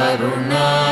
Aruna